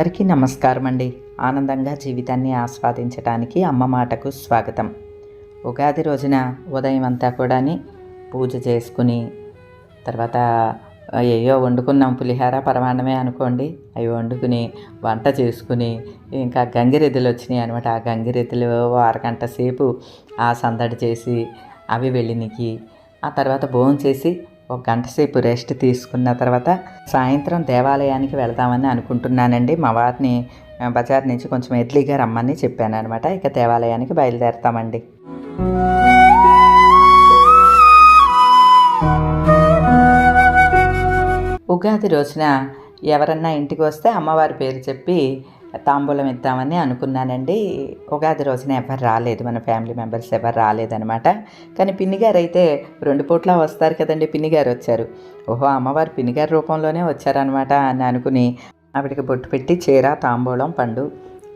అందరికీ నమస్కారం అండి ఆనందంగా జీవితాన్ని ఆస్వాదించడానికి అమ్మ మాటకు స్వాగతం. ఉగాది రోజున ఉదయం అంతా కూడాని పూజ చేసుకుని తర్వాత అయ్యో వండుకున్నాం పులిహార పరమాన్నమే అనుకోండి. అవి వండుకుని వంట చేసుకుని ఇంకా గంగిరెద్దులు వచ్చినాయి అనమాట ఆ గంగిరెద్దులు అరగంట సేపు ఆ సందడి చేసి అవి వెళ్ళినికి ఆ తర్వాత భోజనం చేసి ఒక గంట సేపు రెస్ట్ తీసుకున్న తర్వాత సాయంత్రం దేవాలయానికి వెళ్దామని అనుకుంటున్నానండి. మా వారిని బజార్ నుంచి కొంచెం ఎర్లీగా రమ్మని చెప్పాను అనమాట ఇక దేవాలయానికి బయలుదేరతామండి. ఉగాది రోజున ఎవరన్నా ఇంటికి వస్తే అమ్మవారి పేరు చెప్పి తాంబూలం ఇద్దామని అనుకున్నానండి. ఉగాది రోజున ఎవరు రాలేదు. మన ఫ్యామిలీ మెంబర్స్ ఎవరు రాలేదనమాట కానీ పిన్నిగారు అయితే రెండు పూట్ల వస్తారు కదండి పిన్నిగారు వచ్చారు. ఓహో అమ్మవారు పిన్నిగారి రూపంలోనే వచ్చారనమాట అని అనుకుని ఆవిడకి బొట్టు పెట్టి చీర తాంబూలం పండు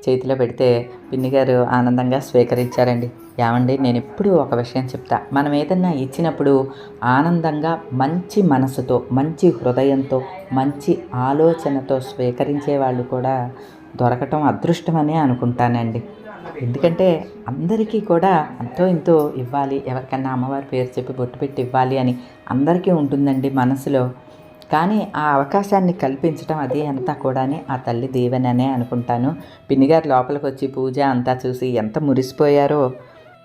చేతిలో పెడితే పిన్నిగారు ఆనందంగా స్వీకరించారండి. ఏమండి నేను ఎప్పుడూ ఒక విషయం చెప్తా. మనం ఏదన్నా ఇచ్చినప్పుడు ఆనందంగా మంచి మనసుతో మంచి హృదయంతో మంచి ఆలోచనతో స్వీకరించే వాళ్ళు కూడా దొరకటం అదృష్టమనే అనుకుంటానండి. ఎందుకంటే అందరికీ కూడా అంతో ఇంతో ఇవ్వాలి ఎవరికన్నా అమ్మవారి పేరు చెప్పి బొట్టు పెట్టి ఇవ్వాలి అని అందరికీ ఉంటుందండి మనసులో. కానీ ఆ అవకాశాన్ని కల్పించడం అది అంతా కూడాని ఆ తల్లి దీవెననే అనుకుంటాను. పిన్నిగారు లోపలికి వచ్చి పూజ అంతా చూసి ఎంత మురిసిపోయారో.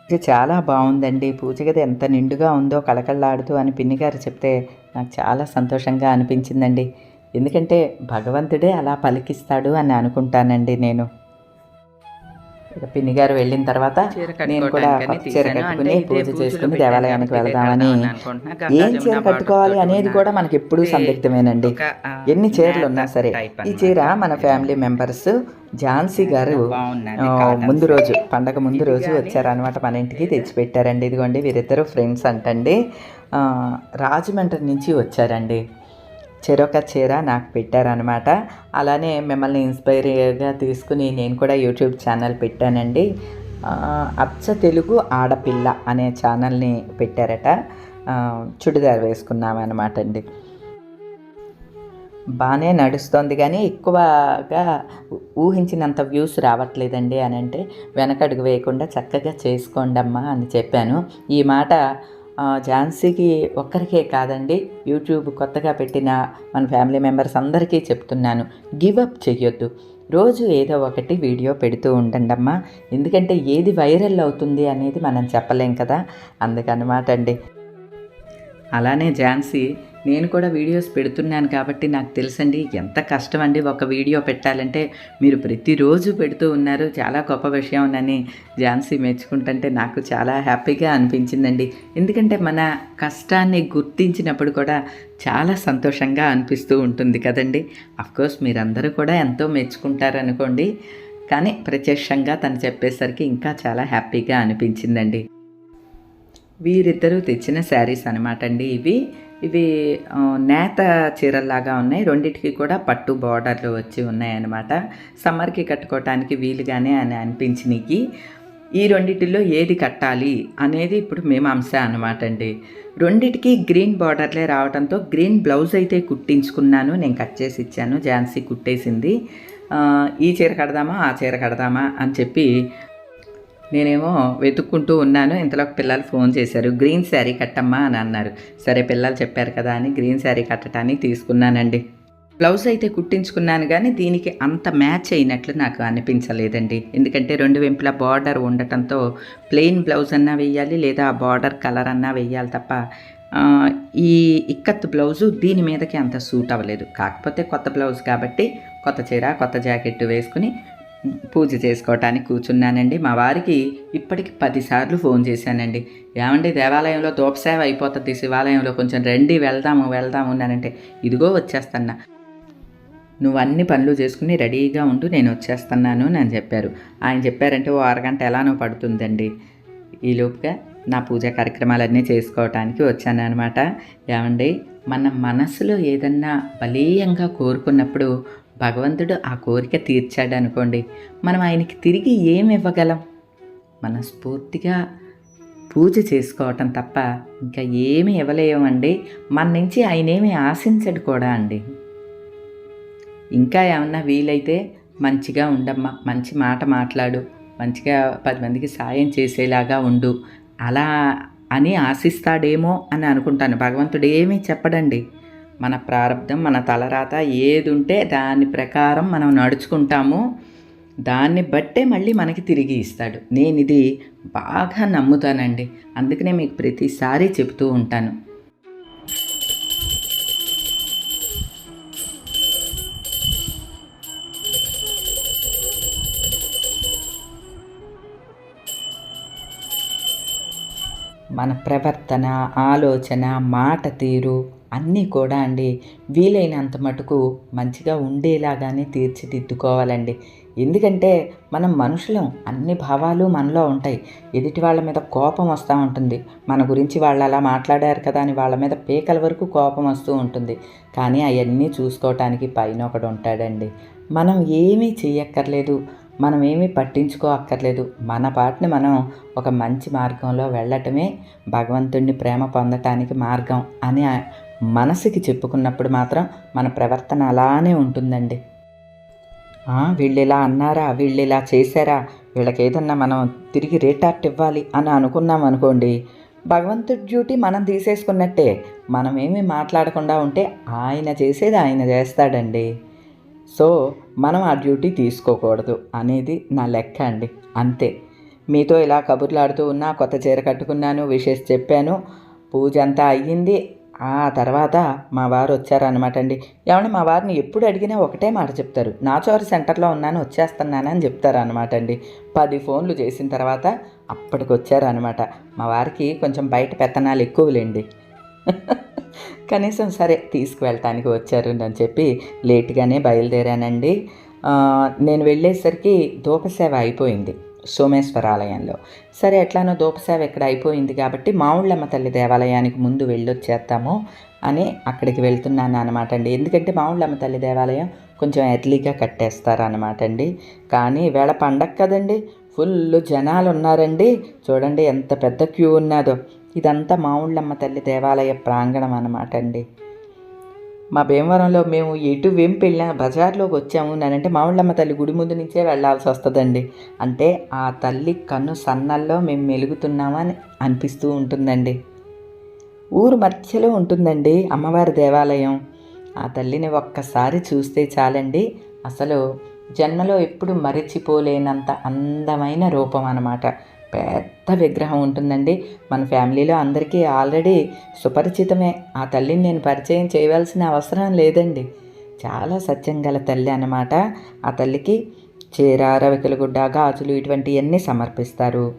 ఇది చాలా బాగుందండి. పూజ గది ఎంత నిండుగా ఉందో కళకళలాడుతూ అని పిన్నిగారు చెప్తే నాకు చాలా సంతోషంగా అనిపించిందండి. ఎందుకంటే భగవంతుడే అలా పలికిస్తాడు అని అనుకుంటానండి నేను. ఇక పిన్ని గారు వెళ్ళిన తర్వాత నేను కూడా చీర కట్టుకుని పూజ చేసుకుని దేవాలయానికి వెళదామని ఏం చీర కట్టుకోవాలి అనేది కూడా మనకి ఎప్పుడూ సందిగ్ధమేనండి. ఎన్ని చీరలు ఉన్నా సరే ఈ చీర మన ఫ్యామిలీ మెంబర్స్ ఝాన్సీ గారు ముందు రోజు పండగ ముందు రోజు వచ్చారనమాట మన ఇంటికి తెచ్చిపెట్టారండి. ఇదిగోండి వీరిద్దరు ఫ్రెండ్స్ అంటండి. రాజమండ్రి నుంచి వచ్చారండి. చెరొక చీర నాకు పెట్టారనమాట అలానే మిమ్మల్ని ఇన్స్పైర్గా తీసుకుని నేను కూడా యూట్యూబ్ ఛానల్ పెట్టానండి. అచ్చ తెలుగు ఆడపిల్ల అనే ఛానల్ని పెట్టారట. చుడిదార్ వేసుకున్నామన్నమాట అండి బాగానే నడుస్తోంది కానీ ఎక్కువగా ఊ- ఊహించినంత వ్యూస్ రావట్లేదండి అని అంటే వెనకడుగు వేయకుండా చక్కగా చేసుకోండమ్మా అని చెప్పాను. ఈ మాట ఝాన్సీకి ఒక్కరికే కాదండి యూట్యూబ్ కొత్తగా పెట్టిన మన ఫ్యామిలీ మెంబర్స్ అందరికీ చెప్తున్నాను గివ్ అప్ చెయ్యొద్దు. రోజు ఏదో ఒకటి వీడియో పెడుతూ ఉండండమ్మా ఎందుకంటే ఏది వైరల్ అవుతుంది అనేది మనం చెప్పలేం కదా అందుకనమాట అండి. అలానే ఝాన్సీ నేను కూడా వీడియోస్ పెడుతున్నాను కాబట్టి నాకు తెలుసండి ఎంత కష్టం అండి ఒక వీడియో పెట్టాలంటే. మీరు ప్రతిరోజు పెడుతూ ఉన్నారు చాలా గొప్ప విషయం అని ఝాన్సీ మెచ్చుకుంటుంటే నాకు చాలా హ్యాపీగా అనిపించిందండి. ఎందుకంటే మన కష్టాన్ని గుర్తించినప్పుడు కూడా చాలా సంతోషంగా అనిపిస్తూ ఉంటుంది కదండి. అఫ్కోర్స్ మీరందరూ కూడా ఎంతో మెచ్చుకుంటారనుకోండి. కానీ ప్రత్యక్షంగా తను చెప్పేసరికి ఇంకా చాలా హ్యాపీగా అనిపించిందండి. వీరిద్దరూ తెచ్చిన శారీస్ అనమాట అండి ఇవి. ఇవి నేత చీరల్లాగా ఉన్నాయి. రెండిటికి కూడా పట్టు బార్డర్లు వచ్చి ఉన్నాయన్నమాట. సమ్మర్కి కట్టుకోవటానికి వీలుగానే అని అనిపించినకి ఈ రెండిటిలో ఏది కట్టాలి అనేది ఇప్పుడు మీమాంస అనమాట అండి. రెండిటికి గ్రీన్ బార్డర్లే రావడంతో గ్రీన్ బ్లౌజ్ అయితే కుట్టించుకున్నాను. నేను కట్ చేసి ఇచ్చాను. ఝాన్సీ కుట్టేసింది. ఈ చీర కడదామా ఆ చీర కడదామా అని చెప్పి నేనేమో వెతుక్కుంటూ ఉన్నాను. ఇంతలోకి పిల్లలు ఫోన్ చేశారు. గ్రీన్ శారీ కట్టమ్మా అని అన్నారు. సరే పిల్లలు చెప్పారు కదా అని గ్రీన్ శారీ కట్టడానికి తీసుకున్నానండి. బ్లౌజ్ అయితే కుట్టించుకున్నాను కానీ దీనికి అంత మ్యాచ్ అయినట్లు నాకు అనిపించలేదండి. ఎందుకంటే రెండు వెంపుల బార్డర్ ఉండటంతో ప్లెయిన్ బ్లౌజ్ అన్నా వేయాలి లేదా ఆ బార్డర్ కలర్ అన్నా వేయాలి తప్ప ఈ ఇక్కత్ బ్లౌజు దీని మీదకి అంత సూట్ అవ్వలేదు. కాకపోతే కొత్త బ్లౌజ్ కాబట్టి కొత్త చీర కొత్త జాకెట్ వేసుకుని పూజ చేసుకోవటానికి కూర్చున్నానండి. మా వారికి ఇప్పటికి పదిసార్లు ఫోన్ చేశానండి. ఏమండి దేవాలయంలో దూపసేవ అయిపోతుంది శివాలయంలో కొంచెం రండి వెళ్దాము వెళ్దాము అన్నానంటే ఇదిగో వచ్చేస్తన్నా. నువ్వు అన్ని పనులు చేసుకుని రెడీగా ఉంటూ నేను వచ్చేస్తున్నాను అని చెప్పారు. ఆయన చెప్పారంటే ఓ అరగంట ఎలానో పడుతుందండి. ఈలోపుగా నా పూజా కార్యక్రమాలన్నీ చేసుకోవటానికి వచ్చాను అనమాట ఏమండి మన మనసులో ఏదన్నా బలీయంగా కోరుకున్నప్పుడు భగవంతుడు ఆ కోరిక తీర్చాడు అనుకోండి మనం ఆయనకి తిరిగి ఏమి ఇవ్వగలం మనస్ఫూర్తిగా పూజ చేసుకోవటం తప్ప ఇంకా ఏమి ఇవ్వలేమండి. మన నుంచి ఆయన ఏమి ఆశించడు కూడా అండి. ఇంకా ఏమన్నా వీలైతే మంచిగా ఉండమ్మా మంచి మాట మాట్లాడు మంచిగా పది మందికి సాయం చేసేలాగా ఉండు అలా అని ఆశిస్తాడేమో అని అనుకుంటాను. భగవంతుడు ఏమీ చెప్పడండి. మన ప్రారంధం మన తలరాత ఏది ఉంటే దాని ప్రకారం మనం నడుచుకుంటాము. దాన్ని బట్టే మళ్ళీ మనకి తిరిగి ఇస్తాడు. నేను ఇది బాగా నమ్ముతానండి. అందుకనే మీకు ప్రతిసారి చెబుతూ ఉంటాను. మన ప్రవర్తన ఆలోచన మాట తీరు అన్నీ కూడా అండి వీలైనంత మటుకు మంచిగా ఉండేలాగానే తీర్చిదిద్దుకోవాలండి. ఎందుకంటే మనం మనుషులం అన్ని భావాలు మనలో ఉంటాయి. ఎదుటి వాళ్ళ మీద కోపం వస్తూ ఉంటుంది. మన గురించి వాళ్ళు అలా మాట్లాడారు కదా అని వాళ్ళ మీద పీకల వరకు కోపం వస్తూ ఉంటుంది. కానీ అవన్నీ చూసుకోవటానికి పైన ఒకడు ఉంటాడండి. మనం ఏమీ చేయక్కర్లేదు మనం ఏమీ పట్టించుకో అక్కర్లేదు మన పాటిని మనం ఒక మంచి మార్గంలో వెళ్ళటమే భగవంతుడిని ప్రేమ పొందటానికి మార్గం అని మనసుకి చెప్పుకున్నప్పుడు మాత్రం మన ప్రవర్తన అలానే ఉంటుందండి. వీళ్ళు ఇలా అన్నారా? వీళ్ళు ఇలా చేశారా? వీళ్ళకి ఏదన్నా మనం తిరిగి రేటార్ట్ ఇవ్వాలి అని అనుకున్నాం అనుకోండి భగవంతుడి డ్యూటీ మనం తీసేసుకున్నట్టే. మనం ఏమీ మాట్లాడకుండా ఉంటే ఆయన చేసేది ఆయన చేస్తాడండి. సో మనం ఆ డ్యూటీ తీసుకోకూడదు అనేది నా లెక్క అండి. అంతే. మీతో ఇలా కబుర్లాడుతూ ఉన్నా కొత్త చీర కట్టుకున్నాను విషెస్ చెప్పాను పూజ అంతా అయ్యింది ఆ తర్వాత మా వారు వచ్చారనమాట అండి ఏమన్నా మా వారిని ఎప్పుడు అడిగినా ఒకటే మాట చెప్తారు. నా చోరు సెంటర్లో ఉన్నాను వచ్చేస్తున్నానని చెప్తారు అనమాట అండి పది ఫోన్లు చేసిన తర్వాత అప్పటికి వచ్చారనమాట మా వారికి కొంచెం బయట పెత్తనాలు ఎక్కువలేండి. కనీసం సరే తీసుకువెళ్ళటానికి వచ్చారు అని చెప్పి లేట్గానే బయలుదేరానండి. నేను వెళ్ళేసరికి దూపసేవ అయిపోయింది. సోమేశ్వర ఆలయంలో సరే ఎట్లానో దోపసేవ ఇక్కడ అయిపోయింది కాబట్టి మావుళ్ళమ్మ తల్లి దేవాలయానికి ముందు వెళ్ళొచ్చేస్తాము అని అక్కడికి వెళ్తున్నాను అనమాట అండి. ఎందుకంటే మావుళ్ళమ్మ తల్లి దేవాలయం కొంచెం ఎర్లీగా కట్టేస్తారు అనమాట అండి కానీ వేళ పండగ కదండి ఫుల్ జనాలు ఉన్నారండి చూడండి ఎంత పెద్ద క్యూ ఉన్నదో. ఇదంతా మావుళ్ళమ్మ తల్లి దేవాలయ ప్రాంగణం అనమాట అండి. మా భీమవరంలో మేము ఎటు వెంపు వెళ్ళినా బజార్లోకి వచ్చాము నేనంటే మామిళ్ళమ్మ తల్లి గుడి ముందు నుంచే వెళ్ళాల్సి వస్తుందండి. అంటే ఆ తల్లి కన్ను సన్నల్లో మేము మెలుగుతున్నామని అనిపిస్తూ ఉంటుందండి. ఊరు మధ్యలో ఉంటుందండి అమ్మవారి దేవాలయం. ఆ తల్లిని ఒక్కసారి చూస్తే చాలండి. అసలు జన్మలో ఎప్పుడు మరిచిపోలేనంత అందమైన రూపం అన్నమాట. పెద్ద విగ్రహం ఉంటుందండి. మన ఫ్యామిలీలో అందరికీ ఆల్రెడీ సుపరిచితమే. ఆ తల్లిని నేను పరిచయం చేయవలసిన అవసరం లేదండి. చాలా సత్యం గల తల్లి అన్నమాట. ఆ తల్లికి చీర రవికల గుడ్డ గాజులు ఇటువంటివన్నీ సమర్పిస్తారు.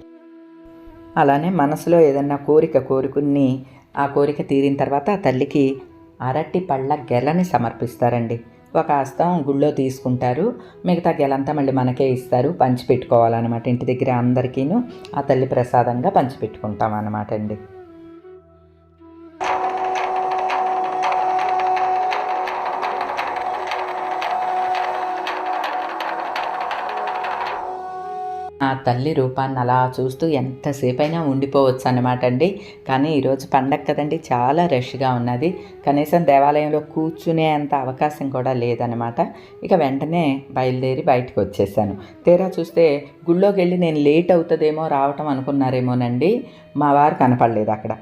అలానే మనసులో ఏదన్నా కోరిక కోరుకుని ఆ కోరిక తీరిన తర్వాత ఆ తల్లికి అరటి పళ్ళ గెలని సమర్పిస్తారండి. ఒక హస్తం గుళ్ళో తీసుకుంటారు. మిగతా గెలంతా మళ్ళీ మనకే ఇస్తారు. పంచిపెట్టుకోవాలన్నమాట ఇంటి దగ్గర అందరికీను ఆ తల్లి ప్రసాదంగా పంచిపెట్టుకుంటాం అన్నమాట అండి. తల్లి రూపాన్ని అలా చూస్తూ ఎంతసేపైనా ఉండిపోవచ్చు అనమాట అండి. కానీ ఈరోజు పండగ కదండి చాలా రష్గా ఉన్నది. కనీసం దేవాలయంలో కూర్చునే అంత అవకాశం కూడా లేదనమాట ఇక వెంటనే బయలుదేరి బయటకు వచ్చేసాను. తీరా చూస్తే గుళ్ళోకి వెళ్ళి నేను లేట్ అవుతుందేమో రావటం అనుకున్నారేమోనండి. మా వారు కనపడలేదు అక్కడ.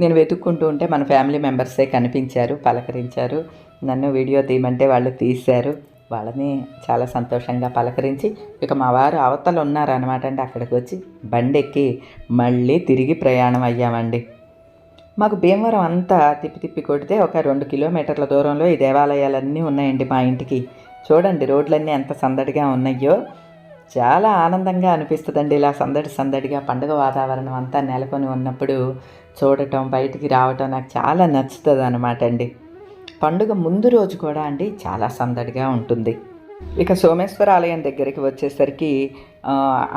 నేను వెతుక్కుంటూ ఉంటే మన ఫ్యామిలీ మెంబర్సే కనిపించారు పలకరించారు. నన్ను వీడియో తీయమంటే వాళ్ళు తీశారు. వాళ్ళని చాలా సంతోషంగా పలకరించి ఇక మా వారు అవతలు ఉన్నారనమాట అండి అక్కడికి వచ్చి. బండెక్కి మళ్ళీ తిరిగి ప్రయాణం అయ్యామండి. మాకు భీమవరం అంతా తిప్పి తిప్పి కొడితే ఒక రెండు కిలోమీటర్ల దూరంలో ఈ దేవాలయాలన్నీ ఉన్నాయండి మా ఇంటికి. చూడండి రోడ్లన్నీ ఎంత సందడిగా ఉన్నాయో. చాలా ఆనందంగా అనిపిస్తుందండి ఇలా సందడి సందడిగా పండుగ వాతావరణం అంతా నెలకొని ఉన్నప్పుడు చూడటం బయటికి రావటం నాకు చాలా నచ్చుతుంది అనమాట అండి. పండుగ ముందు రోజు కూడా అండి చాలా సందడిగా ఉంటుంది. ఇక సోమేశ్వర ఆలయం దగ్గరికి వచ్చేసరికి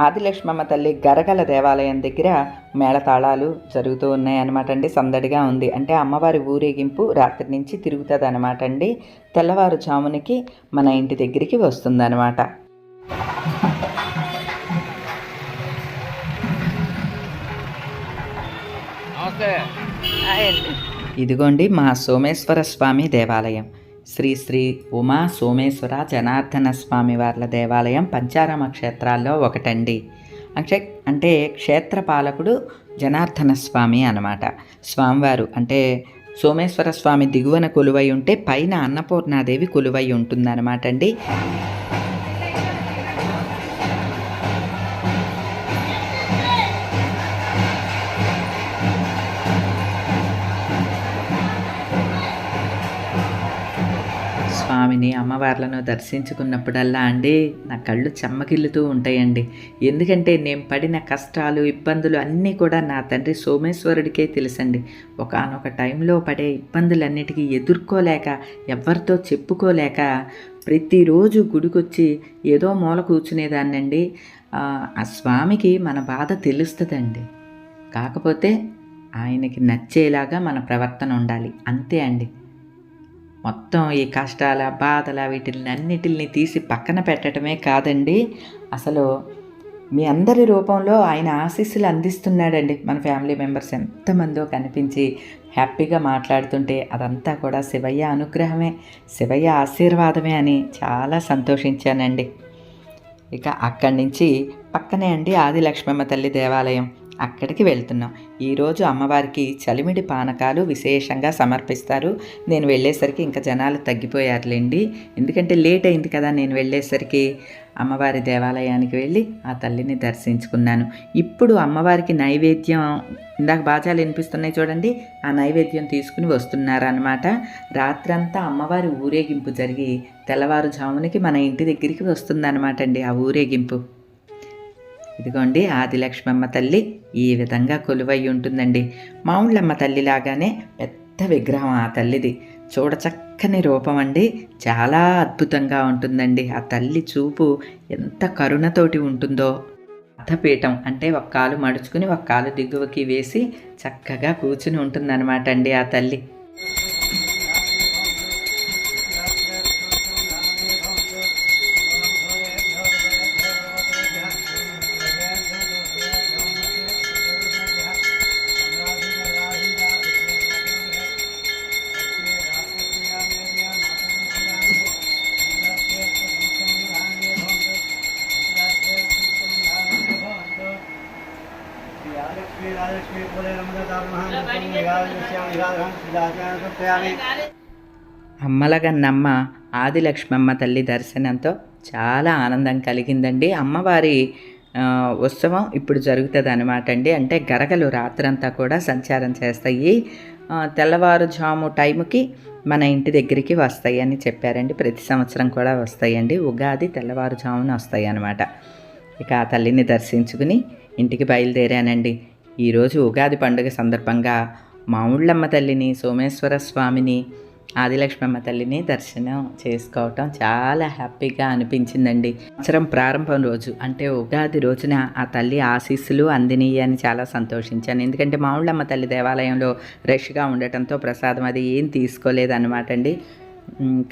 ఆదిలక్ష్మమ్మ తల్లి గరగల దేవాలయం దగ్గర మేళతాళాలు జరుగుతూ ఉన్నాయి అనమాట అండి. సందడిగా ఉంది. అంటే అమ్మవారి ఊరేగింపు రాత్రి నుంచి తిరుగుతుంది అనమాట అండి. తెల్లవారుజామునికి మన ఇంటి దగ్గరికి వస్తుందన్నమాట. ఇదిగోండి మా సోమేశ్వర స్వామి దేవాలయం. శ్రీ శ్రీ ఉమా సోమేశ్వర జనార్దన స్వామి వార్ల దేవాలయం పంచారామ క్షేత్రాల్లో ఒకటండి. అంటే అంటే క్షేత్ర పాలకుడు జనార్దన స్వామి అనమాట స్వామివారు అంటే సోమేశ్వర స్వామి దిగువన కొలువై ఉంటే పైన అన్నపూర్ణాదేవి కొలువై ఉంటుందన్నమాట అండి అమ్మవార్లను దర్శించుకున్నప్పుడల్లా అండి నా కళ్ళు చెమ్మగిల్లుతూ ఉంటాయండి. ఎందుకంటే నేను పడిన కష్టాలు ఇబ్బందులు అన్నీ కూడా నా తండ్రి సోమేశ్వరుడికే తెలుసండి. ఒకనొక టైంలో పడే ఇబ్బందులన్నిటికీ ఎదుర్కోలేక ఎవరితో చెప్పుకోలేక ప్రతిరోజు గుడికొచ్చి ఏదో మూల కూర్చునేదాన్నండి. ఆ స్వామికి మన బాధ తెలుస్తుందండి. కాకపోతే ఆయనకి నచ్చేలాగా మన ప్రవర్తన ఉండాలి. అంతే అండి. మొత్తం ఈ కష్టాల బాధల వీటిని అన్నిటిని తీసి పక్కన పెట్టడమే కాదండి. అసలు మీ అందరి రూపంలో ఆయన ఆశీస్సులు అందిస్తున్నాడండి. మన ఫ్యామిలీ మెంబర్స్ ఎంతమందో కనిపించి హ్యాపీగా మాట్లాడుతుంటే అదంతా కూడా శివయ్య అనుగ్రహమే శివయ్య ఆశీర్వాదమే అని చాలా సంతోషించానండి. ఇక అక్కడి నుంచి పక్కనే అండి ఆది లక్ష్మమ్మ తల్లి దేవాలయం. అక్కడికి వెళ్తున్నాం. ఈరోజు అమ్మవారికి చలిమిడి పానకాలు విశేషంగా సమర్పిస్తారు. నేను వెళ్ళేసరికి ఇంకా జనాలు తగ్గిపోయారులేండి. ఎందుకంటే లేట్ అయింది కదా నేను వెళ్ళేసరికి అమ్మవారి దేవాలయానికి వెళ్ళి ఆ తల్లిని దర్శించుకున్నాను. ఇప్పుడు అమ్మవారికి నైవేద్యం ఇందాక బాజాలు వినిపిస్తున్నాయి చూడండి ఆ నైవేద్యం తీసుకుని వస్తున్నారనమాట రాత్రంతా అమ్మవారి ఊరేగింపు జరిగి తెల్లవారుజామునికి మన ఇంటి దగ్గరికి వస్తుందన్నమాట అండి ఆ ఊరేగింపు. ఇదిగోండి ఆదిలక్ష్మమ్మ తల్లి ఈ విధంగా కొలువై ఉంటుందండి. మావుళ్ళమ్మ తల్లిలాగానే పెద్ద విగ్రహం ఆ తల్లిది. చూడచక్కని రూపం అండి చాలా అద్భుతంగా ఉంటుందండి. ఆ తల్లి చూపు ఎంత కరుణతోటి ఉంటుందో. అర్థపీఠం అంటే ఒక కాలు మడుచుకుని ఒక కాలు దిగువకి వేసి చక్కగా కూర్చుని ఉంటుందన్నమాట అండి ఆ తల్లి. అమ్మలగన్నమ్మ ఆదిలక్ష్మమ్మ తల్లి దర్శనంతో చాలా ఆనందం కలిగిందండి. అమ్మవారి ఉత్సవం ఇప్పుడు జరుగుతుంది అనమాట అండి. అంటే గరగలు రాత్రంతా కూడా సంచారం చేస్తాయి. తెల్లవారుజాము టైంకి మన ఇంటి దగ్గరికి వస్తాయి అని చెప్పారండి. ప్రతి సంవత్సరం కూడా వస్తాయండి. ఉగాది తెల్లవారుజామున వస్తాయి అన్నమాట ఇక ఆ తల్లిని దర్శించుకుని ఇంటికి బయలుదేరానండి. ఈరోజు ఉగాది పండుగ సందర్భంగా మామిళ్ళమ్మ తల్లిని సోమేశ్వర స్వామిని ఆదిలక్ష్మమ్మ తల్లిని దర్శనం చేసుకోవటం చాలా హ్యాపీగా అనిపించిందండి. సంవత్సరం ప్రారంభం రోజు అంటే ఉగాది రోజున ఆ తల్లి ఆశీస్సులు అందినీయ అని చాలా సంతోషించాను. ఎందుకంటే మామిళ్ళమ్మ తల్లి దేవాలయంలో రష్గా ఉండటంతో ప్రసాదం అది ఏం తీసుకోలేదన్నమాట అండి.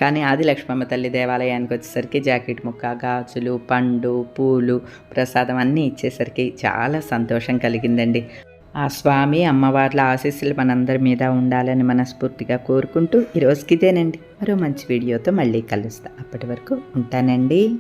కానీ ఆదిలక్ష్మమ్మ తల్లి దేవాలయానికి వచ్చేసరికి జాకెట్ ముక్క గాజులు పండు పూలు ప్రసాదం అన్నీ ఇచ్చేసరికి చాలా సంతోషం కలిగిందండి. ఆ స్వామి అమ్మవార్ల ఆశీస్సులు మనందరి మీద ఉండాలని మనస్ఫూర్తిగా కోరుకుంటూ ఈరోజుకి ఇదేనండి. మరో మంచి వీడియోతో మళ్ళీ కలుస్తా. అప్పటి వరకు ఉంటానండి.